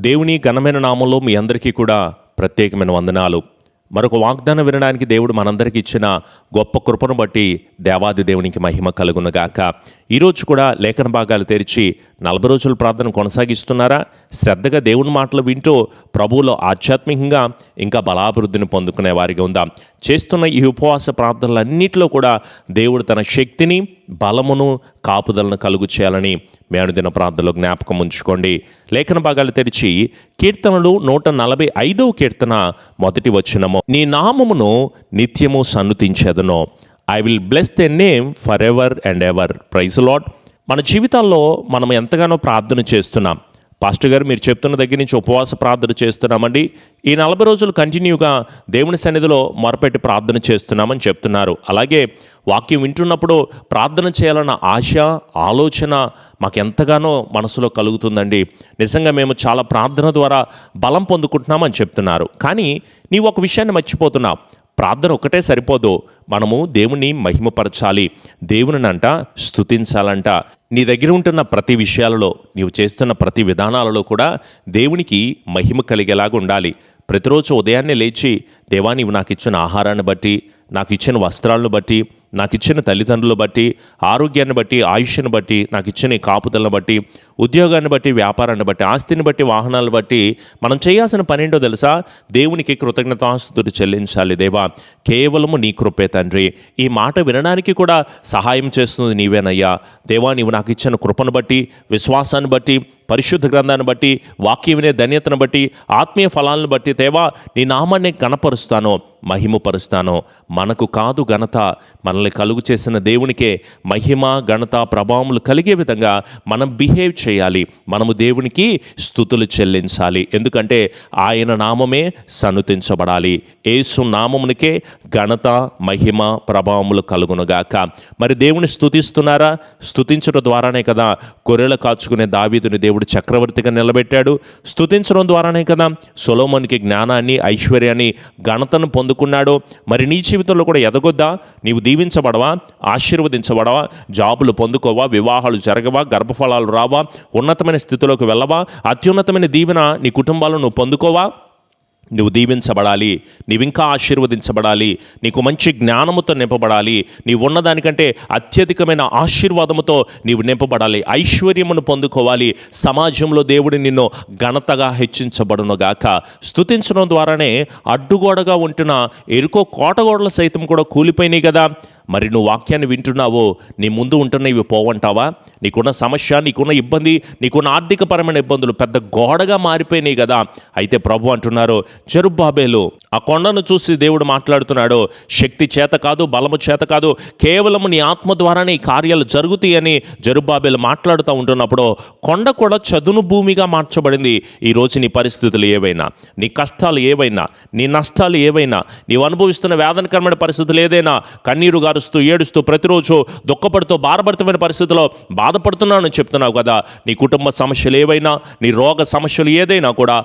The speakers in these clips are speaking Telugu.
దేవుని ఘనమైన నామంలో మీ అందరికీ కూడా ప్రత్యేకమైన వందనాలు. మరొక వాగ్దానం వినడానికి దేవుడు మనందరికీ ఇచ్చిన గొప్ప కృపను బట్టి దేవాది దేవునికి మహిమ కలుగునగాక ఈరోజు కూడా లేఖన భాగాలు తెరిచి నలభై రోజుల ప్రార్థన కొనసాగిస్తున్నారా? శ్రద్ధగా దేవుని మాటలు వింటూ ప్రభువులో ఆధ్యాత్మికంగా ఇంకా బలాభివృద్ధిని పొందుకునే వారిగా ఉందాం. చేస్తున్న ఈ ఉపవాస ప్రార్థనలన్నింటిలో కూడా దేవుడు తన శక్తిని బలమును కాపుదలను కలుగు చేయాలని మేనుదిన ప్రార్థనలో జ్ఞాపకం ఉంచుకోండి. లేఖన భాగాలు తెరిచి కీర్తనలు నూట నలభై ఐదవ కీర్తన మొదటి వచ్చినము నీ నామమును నిత్యము సన్నుతించేదను. I will bless the name forever and ever praise Lord మన జీవితాల్లో మనం ఎంతగానో ప్రార్థన చేస్తున్నాం. పాస్టర్ గారు మీరు చెప్తున్న దగ్గర నుంచి ఉపవాస ప్రార్థన చేస్తున్నామండి. ఈ నలభై రోజులు కంటిన్యూగా దేవుని సన్నిధిలో మొరపెట్టి ప్రార్థన చేస్తున్నామని చెప్తున్నారు. అలాగే వాక్యం వింటున్నప్పుడు ప్రార్థన చేయాలన్న ఆశ ఆలోచన మాకు ఎంతగానో మనసులో కలుగుతుందండి. నిజంగా మేము చాలా ప్రార్థన ద్వారా బలం పొందుకుంటున్నామని చెప్తున్నారు. కానీ నీవు ఒక విషయాన్ని మర్చిపోతున్నావు ప్రార్థన ఒకటే సరిపోదు. మనము దేవుని మహిమపరచాలి. దేవునినంట స్తుతించాలంట నీ దగ్గర ఉంటున్న ప్రతి విషయాలలో నీవు చేస్తున్న ప్రతి విధానాలలో కూడా దేవునికి మహిమ కలిగేలాగా ఉండాలి. ప్రతిరోజు ఉదయాన్నే లేచి దేవా నీవు నాకు ఇచ్చిన ఆహారాన్ని బట్టి నాకు ఇచ్చిన వస్త్రాలను బట్టి నాకు ఇచ్చిన తల్లిదండ్రులు బట్టి ఆరోగ్యాన్ని బట్టి ఆయుష్ని బట్టి నాకు ఇచ్చిన కాపుదలను బట్టి ఉద్యోగాన్ని బట్టి వ్యాపారాన్ని బట్టి ఆస్తిని బట్టి వాహనాలను బట్టి మనం చేయాల్సిన పనేంటో తెలుసా? దేవునికి కృతజ్ఞతాస్తుతులు చెల్లించాలి దేవా. కేవలము నీ కృపే తండ్రి. ఈ మాట వినడానికి కూడా సహాయం చేస్తుంది నీవేనయ్యా. దేవా నీవు నాకు ఇచ్చిన కృపను బట్టి విశ్వాసాన్ని బట్టి పరిశుద్ధ గ్రంథాన్ని బట్టి వాక్యం వినే ధన్యతను బట్టి ఆత్మీయ ఫలాలను బట్టి తేవా నీ నామాన్ని కనపరుస్తాను మహిమపరుస్తాను. మనకు కాదు ఘనత మనల్ని కలుగు చేసిన దేవునికే మహిమ ఘనత ప్రభావములు కలిగే విధంగా మనం బిహేవ్ చేయాలి. మనము దేవునికి స్థుతులు చెల్లించాలి. ఎందుకంటే ఆయన నామమే సనుతించబడాలి. ఏసు నామమునికే ఘనత మహిమ ప్రభావములు కలుగునుగాక. మరి దేవుని స్థుతిస్తున్నారా? స్థుతించడం ద్వారానే కదా గొర్రెలు కాచుకునే దావీదుని దేవుడు చక్రవర్తిగా నిలబెట్టాడు. స్థుతించడం ద్వారానే కదా సొలోమోనికి జ్ఞానాన్ని ఐశ్వర్యాన్ని ఘనతను పొందుకున్నాడు. మరి నీ జీవితంలో కూడా ఎదగొద్దా? నీవు దీవించబడవా? ఆశీర్వదించబడవా? జాబులు పొందుకోవా? వివాహాలు జరగవా? గర్భఫలాలు రావా? ఉన్నతమైన స్థితిలోకి వెళ్ళవా? అత్యున్నతమైన దీవెన నీ కుటుంబాలను నువ్వు పొందుకోవా? నువ్వు దీవించబడాలి నీవింకా ఆశీర్వదించబడాలి నీకు మంచి జ్ఞానముతో నింపబడాలి నీవు ఉన్నదానికంటే అత్యధికమైన ఆశీర్వాదముతో నీవు నింపబడాలి ఐశ్వర్యమును పొందుకోవాలి. సమాజంలో దేవుడు నిన్ను ఘనతగా హెచ్చించబడునుగాక. స్థుతించడం ద్వారానే అడ్డుగోడగా ఉంటున్న ఎరుకో కోటగోడలు సైతం కూడా కూలిపోయినాయి కదా. మరి నువ్వు వాక్యాన్ని వింటున్నావో నీ ముందు ఉంటున్న ఇవి పోవంటావా? నీకున్న సమస్య నీకున్న ఇబ్బంది నీకున్న ఆర్థికపరమైన ఇబ్బందులు పెద్ద గోడగా మారిపోయినాయి కదా. అయితే ప్రభు అంటున్నారు చెరుబ్బాబేలు ఆ కొండను చూసి దేవుడు మాట్లాడుతున్నాడు శక్తి చేత కాదు బలము చేత కాదు కేవలం నీ ఆత్మ ద్వారానే ఈ కార్యాలు జరుగుతాయని జరుబ్బాబేలు మాట్లాడుతూ ఉంటున్నప్పుడు కొండ కూడా చదును భూమిగా మార్చబడింది. ఈరోజు నీ పరిస్థితులు ఏవైనా నీ కష్టాలు ఏవైనా నీ నష్టాలు ఏవైనా నీవు అనుభవిస్తున్న వేదనకరమైన పరిస్థితులు ఏదైనా కన్నీరు గారుస్తూ ఏడుస్తూ ప్రతిరోజు దుఃఖపడుతూ భారభరితమైన పరిస్థితిలో బాధపడుతున్నానని చెప్తున్నావు కదా. నీ కుటుంబ సమస్యలు ఏవైనా నీ రోగ సమస్యలు ఏదైనా కూడా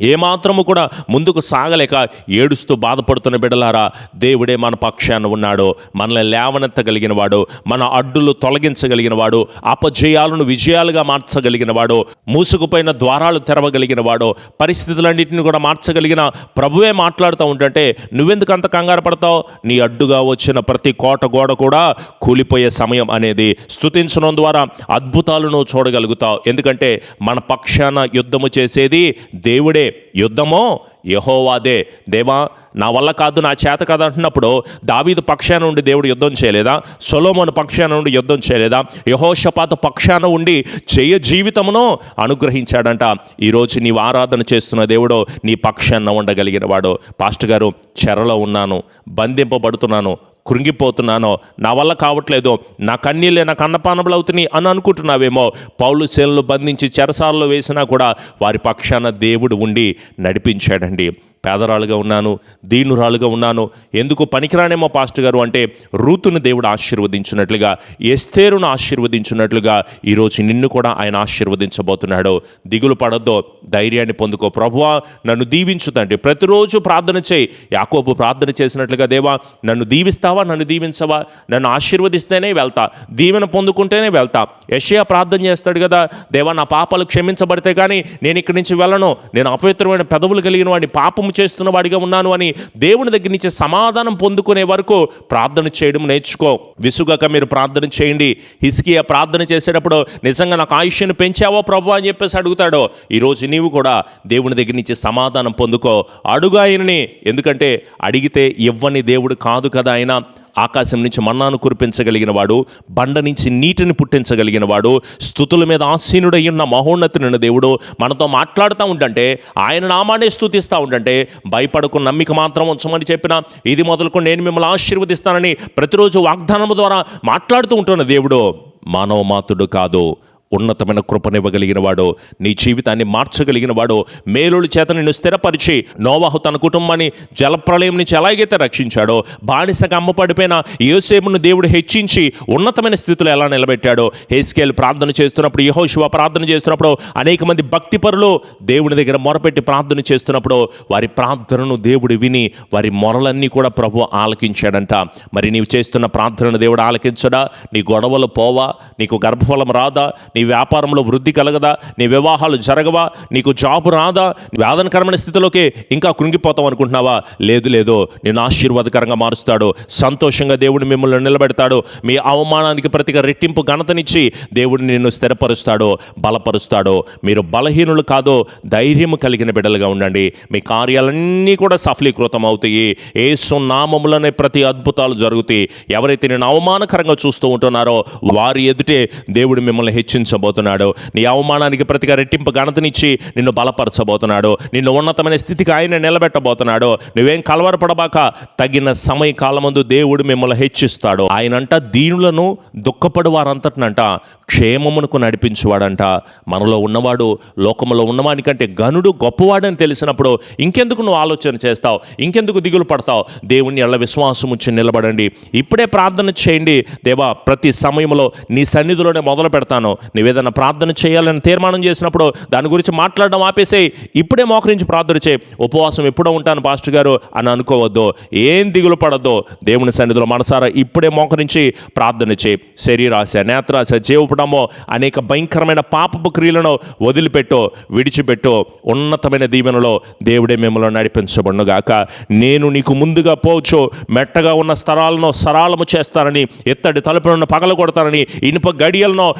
ఏమాత్రము కూడా ముందుకు సాగలేక ఏడుస్తూ బాధపడుతున్న బిడలారా దేవుడే మన పక్షాన ఉన్నాడు. మనల్ని లేవనెత్తగలిగిన వాడు మన అడ్డులు తొలగించగలిగిన వాడు అపజయాలను విజయాలుగా మార్చగలిగిన వాడు మూసుకుపోయిన ద్వారాలు తెరవగలిగిన వాడు పరిస్థితులన్నింటిని కూడా మార్చగలిగిన ప్రభువే మాట్లాడుతూ ఉంటుంటే నువ్వెందుకు అంత కంగారు పడతావు? నీ అడ్డుగా వచ్చిన ప్రతి కోట గోడ కూడా కూలిపోయే సమయం అనేది స్తుతించడం ద్వారా అద్భుతాలను చూడగలుగుతావు. ఎందుకంటే మన పక్షాన యుద్ధము చేసేది దేవుడే యుద్ధమో? యహోవాదే దేవా నా వల్ల కాదు నా చేత కాదు అంటున్నప్పుడు దావీదు పక్షాన ఉండి దేవుడు యుద్ధం చేయలేదా? సొలోమోను పక్షాన ఉండి యుద్ధం చేయలేదా? యహోషపాత పక్షాన ఉండి చేయ జీవితమును అనుగ్రహించాడంట. ఈరోజు నీవు ఆరాధన చేస్తున్న దేవుడు నీ పక్షాన ఉండగలిగిన వాడు పాస్టర్ గారు చెరలో ఉన్నాను బంధింపబడుతున్నాను. కృంగిపోతున్నానో నా వల్ల కావట్లేదు నా కన్నీళ్ళే నాకు అన్నపానములు అవుతున్నాయి అని అనుకుంటున్నావేమో. పౌలు శేలను బంధించి చెరసాలలో వేసినా కూడా వారి పక్షాన దేవుడు ఉండి నడిపించాడండి. పేదరాలుగా ఉన్నాను దీనురాలుగా ఉన్నాను. ఎందుకు పనికిరానేమో పాస్టర్ గారు అంటే రూతును దేవుడు ఆశీర్వదించినట్లుగా ఎస్తేరును ఆశీర్వదించినట్లుగా ఈరోజు నిన్ను కూడా ఆయన ఆశీర్వదించబోతున్నాడు. దిగులు పడొద్దో ధైర్యాన్ని పొందుకో. ప్రభువా నన్ను దీవించు తండ్రి. ప్రతిరోజు ప్రార్థన చేయి. యాకోబు ప్రార్థన చేసినట్లుగా దేవా నన్ను దీవిస్తావా నన్ను దీవించవా? నన్ను ఆశీర్వదిస్తేనే వెళ్తా. దీవెన పొందుకుంటేనే వెళ్తా. యషయా ప్రార్థన చేస్తాడు కదా దేవా నా పాపాలు క్షమించబడితే కానీ నేను ఇక్కడి నుంచి వెళ్ళను. నేను అపవిత్రమైన పెదవులు కలిగిన వాడిని పాపం చేస్తున్న వాడిగా ఉన్నాను అని దేవుని దగ్గర నుంచి సమాధానం పొందుకునే వరకు ప్రార్థన చేయడం నేర్చుకో. విసుగక మీరు ప్రార్థన చేయండి. హిస్కియా ప్రార్థన చేసేటప్పుడు నిజంగా నాకు ఆయుష్యను పెంచావో ప్రభు అని చెప్పేసి అడుగుతాడో. ఈరోజు నీవు కూడా దేవుని దగ్గర నుంచి సమాధానం పొందుకో. అడుగు ఆయనని. ఎందుకంటే అడిగితే ఇవ్వని దేవుడు కాదు కదా ఆయన. ఆకాశం నుంచి మన్నాను కురిపించగలిగిన వాడు బండ నుంచి నీటిని పుట్టించగలిగిన వాడు స్థుతుల మీద ఆసీనుడై ఉన్న మహోన్నతుని దేవుడు మనతో మాట్లాడుతూ ఉండంటే ఆయన నామానే స్థుతిస్తూ ఉండంటే భయపడకు నమ్మిక మాత్రం ఉంచమని చెప్పిన ఇది మొదలుకొని నేను మిమ్మల్ని ఆశీర్వదిస్తానని ప్రతిరోజు వాగ్దానము ద్వారా మాట్లాడుతూ ఉంటున్న దేవుడు మానవ మాతుడు కాదు. ఉన్నతమైన కృపనివ్వగలిగిన వాడో నీ జీవితాన్ని మార్చగలిగిన వాడో మేలుల చేత నిన్ను స్థిరపరిచి నోవాహు తన కుటుంబాన్ని జలప్రలయం నుంచి ఎలాగైతే రక్షించాడో బానిసగా అమ్మపడిపోయిన యోసేపును దేవుడు హెచ్చించి ఉన్నతమైన స్థితిలో ఎలా నిలబెట్టాడో హేస్కేల్ ప్రార్థన చేస్తున్నప్పుడు యహోశివ ప్రార్థన చేస్తున్నప్పుడు అనేక మంది భక్తిపరులు దేవుని దగ్గర మొరపెట్టి ప్రార్థన చేస్తున్నప్పుడు వారి ప్రార్థనను దేవుడు విని వారి మొరలన్నీ కూడా ప్రభు ఆలకించాడంట. మరి నీవు చేస్తున్న ప్రార్థనను దేవుడు ఆలకించడా? నీ గొడవలు పోవా? నీకు గర్భఫలం రాదా? నీ నీ వ్యాపారంలో వృద్ధి కలగదా? నీ వివాహాలు జరగవా? నీకు జాబ్ రాదా? వేదనకరమైన స్థితిలోకి ఇంకా కృంగిపోతాం అనుకుంటున్నావా? లేదు లేదో. నేను ఆశీర్వాదకరంగా మారుస్తాడు. సంతోషంగా దేవుడు మిమ్మల్ని నిలబెడతాడు. మీ అవమానానికి ప్రతిగా రెట్టింపు ఘనతనిచ్చి దేవుడు నిన్ను స్థిరపరుస్తాడు బలపరుస్తాడు. మీరు బలహీనులు కాదో ధైర్యం కలిగిన బిడ్డలుగా ఉండండి. మీ కార్యాలన్నీ కూడా సఫలీకృతం అవుతాయి ఏసు నామములనే ప్రతి అద్భుతాలు జరుగుతాయి. ఎవరైతే నేను అవమానకరంగా చూస్తూ ఉంటున్నారో వారి ఎదుటే దేవుడు మిమ్మల్ని హెచ్చించబోతున్నాడు నీ అవమానానికి ప్రతిగా రెట్టింపు ఘనతనిచ్చి నిన్ను బలపరచబోతున్నాడు. నిన్ను ఉన్నతమైన స్థితికి ఆయన నిలబెట్టబోతున్నాడు. నువ్వేం కలవరపడబాక తగిన సమయ కాలమందు దేవుడు మిమ్మల్ని హెచ్చిస్తాడు. ఆయనంట దీనులను దుఃఖపడు వారంతటినంట క్షేమమునకు నడిపించువాడంట. మనలో ఉన్నవాడు లోకములో ఉన్నవానికంటే గనుడు గొప్పవాడని తెలిసినప్పుడు ఇంకెందుకు నువ్వు ఆలోచన చేస్తావు? ఇంకెందుకు దిగులు పడతావు? దేవుని ఎళ్ళ విశ్వాసం ఉంచి నిలబడండి. ఇప్పుడే ప్రార్థన చేయండి. దేవా ప్రతి సమయంలో నీ సన్నిధిలోనే మొదలు పెడతాను నువ్వేదన్నా ప్రార్థన చేయాలని తీర్మానం చేసినప్పుడు దాని గురించి మాట్లాడడం ఆపేసేయి ఇప్పుడే మోకరించి ప్రార్థన చేయి. ఉపవాసం ఎప్పుడో ఉంటాను పాస్టర్ గారు అని అనుకోవద్దు. ఏం దిగులు పడద్దు. దేవుని సన్నిధిలో మనసారా ఇప్పుడే మోకరించి ప్రార్థన చేయి. శరీరాశ నేత్రాశ జీవపడమో అనేక భయంకరమైన పాపపు క్రియలను వదిలిపెట్టో విడిచిపెట్టో. ఉన్నతమైన దీవెనలో దేవుడే మిమ్మల్ని నడిపించబడుగాక నేను నీకు ముందుగా పోవచ్చు. మెట్టగా ఉన్న స్థలాలను సరాలము చేస్తానని ఎత్తడి తలుపులను పగల కొడతానని ఇనుప గడియలను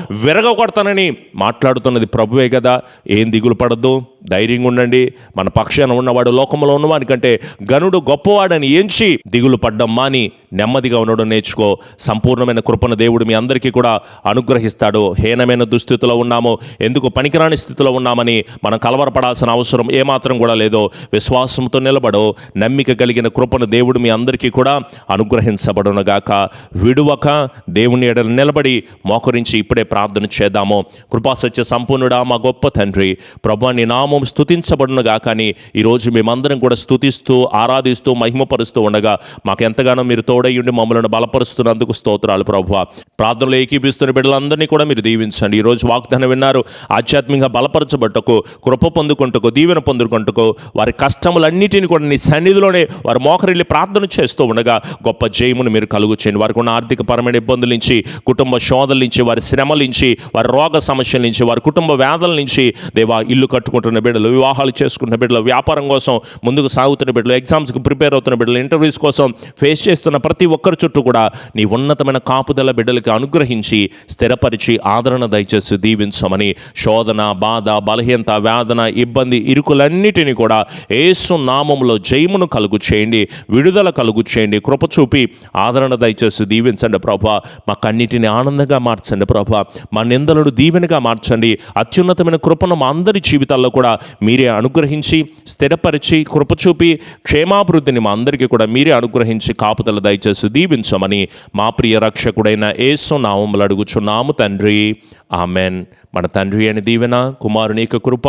కొడతానని మాట్లాడుతున్నది ప్రభువే కదా ఏం దిగులు పడద్దు? ధైర్యంగా ఉండండి. మన పక్షాన ఉన్నవాడు లోకంలో ఉన్నవానికంటే గనుడు గొప్పవాడని ఎంచి దిగులు పడ్డం మాని నెమ్మదిగా ఉండడం నేర్చుకో. సంపూర్ణమైన కృపణ దేవుడు మీ అందరికీ కూడా అనుగ్రహిస్తాడు. హీనమైన దుస్థితిలో ఉన్నాము. ఎందుకు పనికిరాని స్థితిలో ఉన్నామని మనం కలవరపడాల్సిన అవసరం ఏమాత్రం కూడా లేదో. విశ్వాసంతో నిలబడో. నమ్మిక కలిగిన కృపను దేవుడు మీ అందరికీ కూడా అనుగ్రహించబడునగాక. విడువక దేవుని ఎడ నిలబడి మోకరించి ఇప్పుడే ప్రార్థన చేద్దాము. కృపాసత్య సంపూర్ణుడా మా గొప్ప తండ్రి. ప్రభు నీ స్థుతించబడునుగా కానీ ఈరోజు మేమందరం కూడా స్థుతిస్తూ ఆరాధిస్తూ మహిమపరుస్తూ ఉండగా మాకు ఎంతగానో మీరు తోడయ్యుండి మమ్మల్ని బలపరుస్తున్నందుకు స్తోత్రాలు ప్రభు ప్రార్థనలు ఏకీపిస్తున్న బిడ్డలందరినీ కూడా మీరు దీవించండి. ఈరోజు వాగ్దానం విన్నారు ఆధ్యాత్మికంగా బలపరచబట్టకు కృప పొందుకుంటకు దీవెన పొందుకుంటకు వారి కష్టములన్నిటిని కూడా నీ సన్నిధిలోనే వారు మోకరిల్లి ప్రార్థన చేస్తూ ఉండగా గొప్ప జయమును మీరు కలుగు చేయండి. వారికి ఉన్న ఆర్థిక పరమైన ఇబ్బందుల నుంచి కుటుంబ శోధల నుంచి వారి శ్రమల నుంచి వారి రోగ సమస్యల నుంచి వారి కుటుంబ వ్యాధుల నుంచి దేవా ఇల్లు కట్టుకుంటున్న బిడ్డలు వివాహాలు చేసుకుంటున్న బిడ్డలు వ్యాపారం కోసం ముందుకు సాగుతున్న బిడ్డలు ఎగ్జామ్స్కి ప్రిపేర్ అవుతున్న బిడ్డలు ఇంటర్వ్యూస్ కోసం ఫేస్ చేస్తున్న ప్రతి ఒక్కరి చుట్టూ కూడా నీ ఉన్నతమైన కాపుదల బిడ్డలకి అనుగ్రహించి స్థిరపరిచి ఆదరణ దయచేసి దీవించమని శోధన బాధ బలహీనత వేదన ఇబ్బంది ఇరుకులన్నిటినీ కూడా ఏసు నామంలో జయమును కలుగు చేయండి విడుదల కలుగు చేయండి కృప చూపి ఆదరణ దయచేసి దీవించండి ప్రభా. మాకన్నిటిని ఆనందంగా మార్చండి ప్రభా. మా నిందలను దీవెనగా మార్చండి. అత్యున్నతమైన కృపను మా అందరి జీవితాల్లో కూడా మీరే అనుగ్రహించి స్థిరపరిచి కృపచూపి క్షేమాభివృద్ధిని మా అందరికీ కూడా మీరే అనుగ్రహించి కాపుదల దయచేసి దీవించమని మా ప్రియ రక్షకుడైన ఏసు నామములు అడుగుచున్నాము తండ్రి. ఆమెన్. మన తండ్రి అని దీవెన కుమారుని యొక్క కృప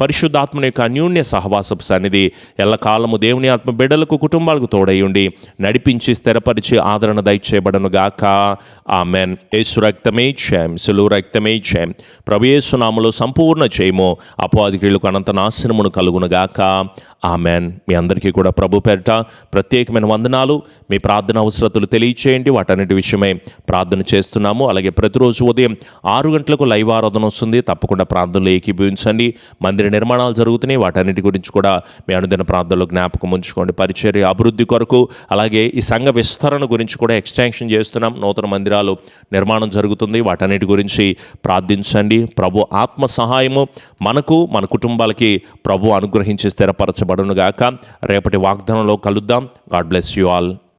పరిశుద్ధాత్మని యొక్క అన్యోన్య సహవాసపు సన్నిధి. ఎల్లకాలము దేవుని ఆత్మ బిడ్డలకు కుటుంబాలకు తోడయుండి నడిపించి స్థిరపరిచి ఆదరణ దయచేయబడను గాక. ఆమెన్. యేసు రక్తమే చేయం సులువు రక్తమే చేయం ప్రవేశనామలో సంపూర్ణ చేయము. అపవాదికులకు అనంత నాశనమును కలుగును గాక. ఆమెన్. మీ అందరికీ కూడా ప్రభు పేరిట ప్రత్యేకమైన వందనాలు. మీ ప్రార్థన అవసరతలు తెలియచేయండి. వాటన్నిటి విషయమై ప్రార్థన చేస్తున్నాము. అలాగే ప్రతిరోజు ఉదయం ఆరు గంటలకు లైవ్ ఆరాధన వస్తుంది. తప్పకుండా ప్రార్థనలు ఏకీభవించండి. మందిర నిర్మాణాలు జరుగుతున్నాయి. వాటన్నిటి గురించి కూడా మీ అనుదిన ప్రార్థనలో జ్ఞాపకం ఉంచుకోండి. పరిచర్య అభివృద్ధి కొరకు అలాగే ఈ సంఘ విస్తరణ గురించి కూడా ఎక్స్టెన్షన్ చేస్తున్నాం. నూతన మందిరాలు నిర్మాణం జరుగుతుంది. వాటన్నిటి గురించి ప్రార్థించండి. ప్రభు ఆత్మ సహాయము మనకు మన కుటుంబాలకి ప్రభు అనుగ్రహించి స్థిరపరచబడునుగాక రేపటి వాగ్దానంలో కలుద్దాం. God bless you all.